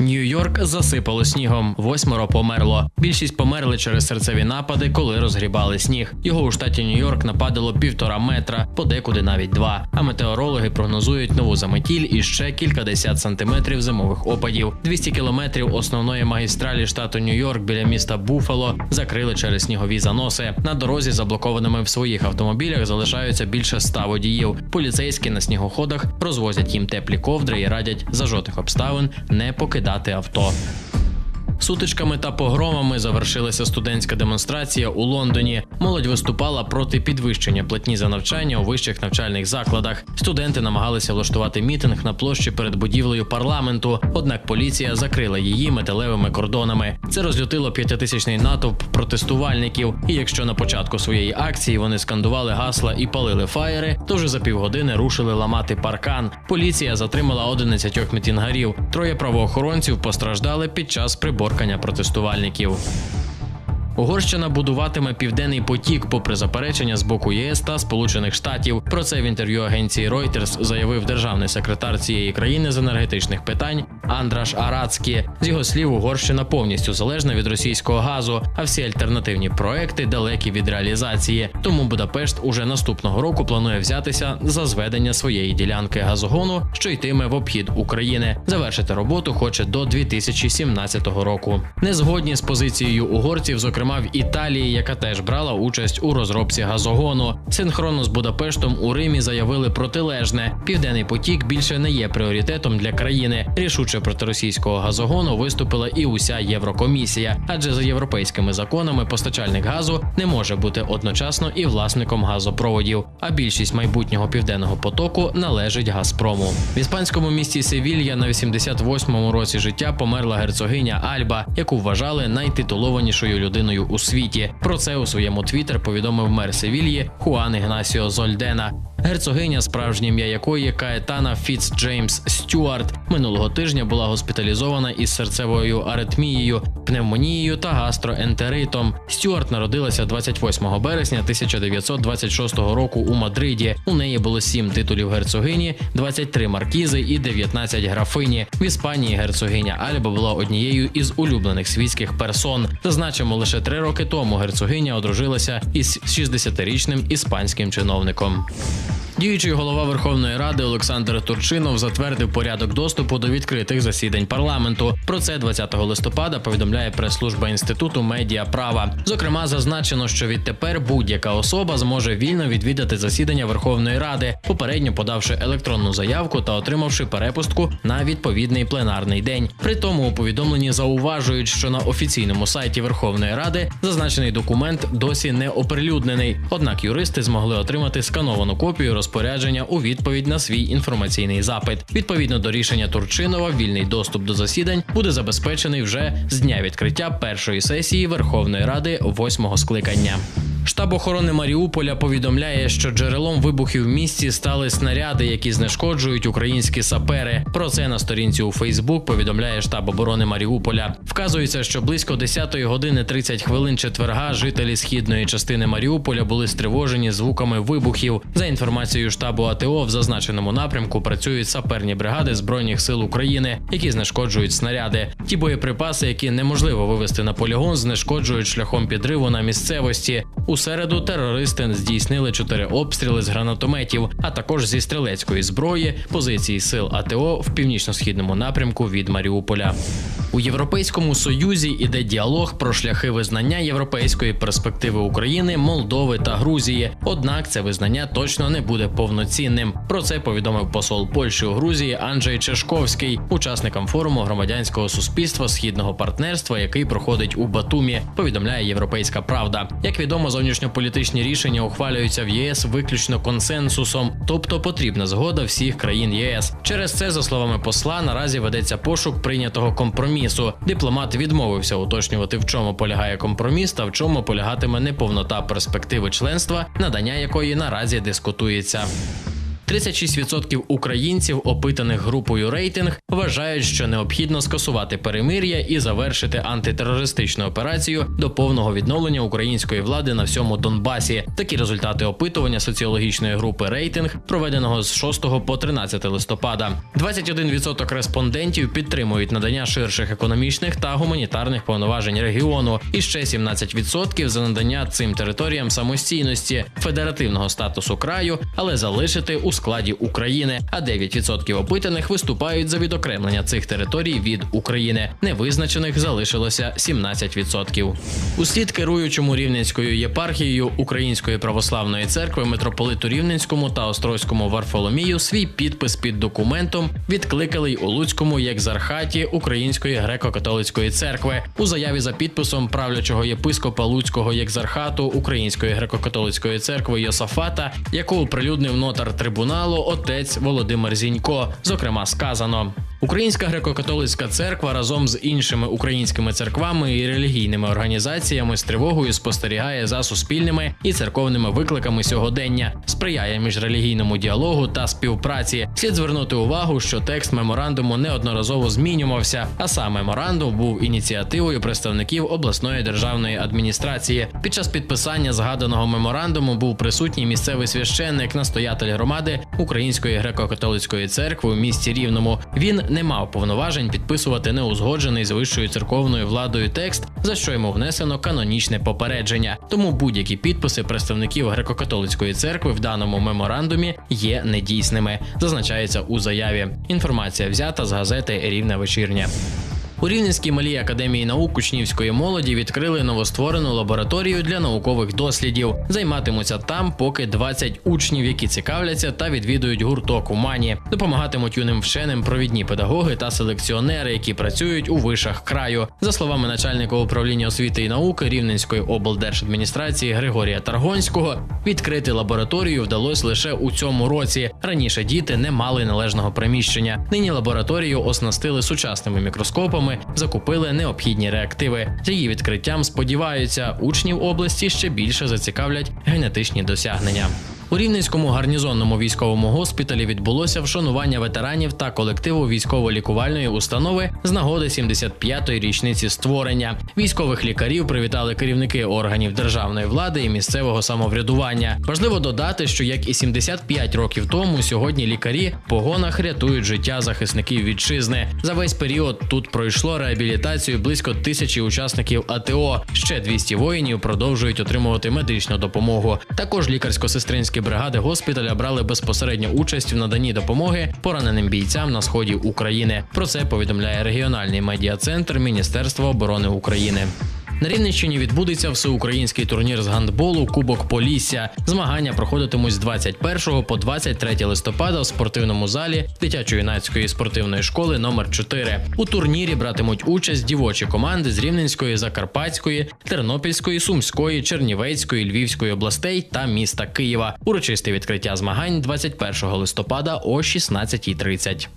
Нью-Йорк засипало снігом. Восьмеро померло. Більшість померли через серцеві напади, коли розгрібали сніг. Його у штаті Нью-Йорк нападало півтора метра, подекуди навіть два. А метеорологи прогнозують нову заметіль і ще кількадесят сантиметрів зимових опадів. 200 кілометрів основної магістралі штату Нью-Йорк біля міста Буфало закрили через снігові заноси. На дорозі, заблокованими в своїх автомобілях, залишаються більше ста водіїв. Поліцейські на снігоходах розвозять їм теплі ковдри і радять за жодних обставин не покидати авто. Сутичками та погромами завершилася студентська демонстрація у Лондоні. Молодь виступала проти підвищення платні за навчання у вищих навчальних закладах. Студенти намагалися влаштувати мітинг на площі перед будівлею парламенту. Однак поліція закрила її металевими кордонами. Це розлютило п'ятитисячний натовп протестувальників. І якщо на початку своєї акції вони скандували гасла і палили фаєри, то вже за півгодини рушили ламати паркан. Поліція затримала 11 мітінгарів. Троє правоохоронців постраждали під час приборкання протестувальників. Угорщина будуватиме південний потік, попри заперечення з боку ЄС та Сполучених Штатів. Про це в інтерв'ю агенції Reuters заявив державний секретар цієї країни з енергетичних питань Андраш Арацкі. З його слів, Угорщина повністю залежна від російського газу, а всі альтернативні проекти далекі від реалізації. Тому Будапешт уже наступного року планує взятися за зведення своєї ділянки газогону, що йтиме в обхід України. Завершити роботу хоче до 2017 року. Не згодні з позицією угорців, зокрема в Італії, яка теж брала участь у розробці газогону. Синхронно з Будапештом у Римі заявили протилежне: південний потік більше не є пріоритетом для країни. Рішуче проти російського газогону виступила і уся Єврокомісія, адже за європейськими законами постачальник газу не може бути одночасно і власником газопроводів. А більшість майбутнього південного потоку належить Газпрому. В іспанському місті Севілья на 88-му році життя померла герцогиня Альба, яку вважали найтитулованішою людиною у світі. Про це у своєму твіттер повідомив мер Севільї Хуан Ігнасіо Зольдена. Герцогиня, справжнє ім'я якої Каетана Фіц Джеймс Стюарт, минулого тижня була госпіталізована із серцевою аритмією, пневмонією та гастроентеритом. Стюарт народилася 28 березня 1926 року у Мадриді. У неї було сім титулів герцогині, 23 маркізи і 19 графині. В Іспанії герцогиня Альба була однією із улюблених світських персон. Зазначимо, лише три роки тому герцогиня одружилася із 60-річним іспанським чиновником. Діючий голова Верховної Ради Олександр Турчинов затвердив порядок доступу до відкритих засідань парламенту. Про це 20 листопада повідомляє прес-служба інституту медіа права. Зокрема, зазначено, що відтепер будь-яка особа зможе вільно відвідати засідання Верховної Ради, попередньо подавши електронну заявку та отримавши перепустку на відповідний пленарний день. При тому у повідомленні зауважують, що на офіційному сайті Верховної Ради зазначений документ досі не оприлюднений. Однак юристи змогли отримати скановану копію розпорядження у відповідь на свій інформаційний запит. Відповідно до рішення Турчинова, вільний доступ до засідань буде забезпечений вже з дня відкриття першої сесії Верховної Ради восьмого скликання. Штаб охорони Маріуполя повідомляє, що джерелом вибухів в місті стали снаряди, які знешкоджують українські сапери. Про це на сторінці у Фейсбук повідомляє штаб оборони Маріуполя. Вказується, що близько 10 години 30 хвилин четверга жителі східної частини Маріуполя були стривожені звуками вибухів. За інформацією штабу АТО, в зазначеному напрямку працюють саперні бригади збройних сил України, які знешкоджують снаряди. Ті боєприпаси, які неможливо вивести на полігон, знешкоджують шляхом підриву на місцевості. У середу терористи здійснили чотири обстріли з гранатометів, а також зі стрілецької зброї позиції сил АТО в північно-східному напрямку від Маріуполя. У Європейському Союзі іде діалог про шляхи визнання європейської перспективи України, Молдови та Грузії. Однак це визнання точно не буде повноцінним. Про це повідомив посол Польщі у Грузії Анджей Чешковський, учасникам форуму громадянського суспільства східного партнерства, який проходить у Батумі. Повідомляє Європейська Правда. Як відомо, зовнішньополітичні рішення ухвалюються в ЄС виключно консенсусом, тобто потрібна згода всіх країн ЄС. Через це, за словами посла, наразі ведеться пошук прийнятого компромісу. Дипломат відмовився уточнювати, в чому полягає компроміс та в чому полягатиме неповнота перспективи членства, надання якої наразі дискутується. 36% українців, опитаних групою рейтинг, вважають, що необхідно скасувати перемир'я і завершити антитерористичну операцію до повного відновлення української влади на всьому Донбасі. Такі результати опитування соціологічної групи рейтинг, проведеного з 6 по 13 листопада. 21% респондентів підтримують надання ширших економічних та гуманітарних повноважень регіону, і ще 17% за надання цим територіям самостійності, федеративного статусу краю, але залишити у складі України. А 9% опитаних виступають за відокремлення цих територій від України. Невизначених залишилося 17%. Услід керуючому рівненською єпархією Української православної церкви митрополиту Рівненському та Острозькому Варфоломію свій підпис під документом відкликали й у Луцькому екзархаті Української греко-католицької церкви у заяві за підписом правлячого єпископа Луцького екзархату Української греко-католицької церкви Йосафата, яку оприлюднив нотар трибуналу отець Володимир Зінько. Зокрема, сказано. Українська греко-католицька церква разом з іншими українськими церквами і релігійними організаціями з тривогою спостерігає за суспільними і церковними викликами сьогодення, сприяє міжрелігійному діалогу та співпраці. Слід звернути увагу, що текст меморандуму неодноразово змінювався, а сам меморандум був ініціативою представників обласної державної адміністрації. Під час підписання згаданого меморандуму був присутній місцевий священник, настоятель громади Української греко-католицької церкви у місті Рівному. Він не мав повноважень підписувати неузгоджений з вищою церковною владою текст, за що йому внесено канонічне попередження. Тому будь-які підписи представників греко-католицької церкви в даному меморандумі є недійсними, зазначається у заяві. Інформація взята з газети Рівне вечірнє. У Рівненській малій академії наук учнівської молоді відкрили новостворену лабораторію для наукових дослідів. Займатимуться там поки 20 учнів, які цікавляться та відвідують гурток у мані. Допомагатимуть юним вченим провідні педагоги та селекціонери, які працюють у вишах краю. За словами начальника управління освіти і науки Рівненської облдержадміністрації Григорія Таргонського, відкрити лабораторію вдалося лише у цьому році. Раніше діти не мали належного приміщення. Нині лабораторію оснастили сучасними мікроскопами, закупили необхідні реактиви. З її відкриттям сподіваються, учнів області ще більше зацікавлять генетичні досягнення. У Рівненському гарнізонному військовому госпіталі відбулося вшанування ветеранів та колективу військово-лікувальної установи з нагоди 75-ї річниці створення. Військових лікарів привітали керівники органів державної влади і місцевого самоврядування. Важливо додати, що як і 75 років тому, сьогодні лікарі в погонах рятують життя захисників вітчизни. За весь період тут пройшло реабілітацію близько тисячі учасників АТО. Ще 200 воїнів продовжують отримувати медичну допомогу. Також лікарсько-сестринські бригади госпіталя брали безпосередню участь в наданні допомоги пораненим бійцям на сході України. Про це повідомляє регіональний медіа-центр Міністерства оборони України. На Рівненщині відбудеться всеукраїнський турнір з гандболу Кубок Полісся. Змагання проходитимуть з 21 по 23 листопада в спортивному залі дитячо-юнацької спортивної школи номер 4 У турнірі братимуть участь дівочі команди з Рівненської, Закарпатської, Тернопільської, Сумської, Чернівецької, Львівської областей та міста Києва. Урочисте відкриття змагань 21 листопада о 16.30.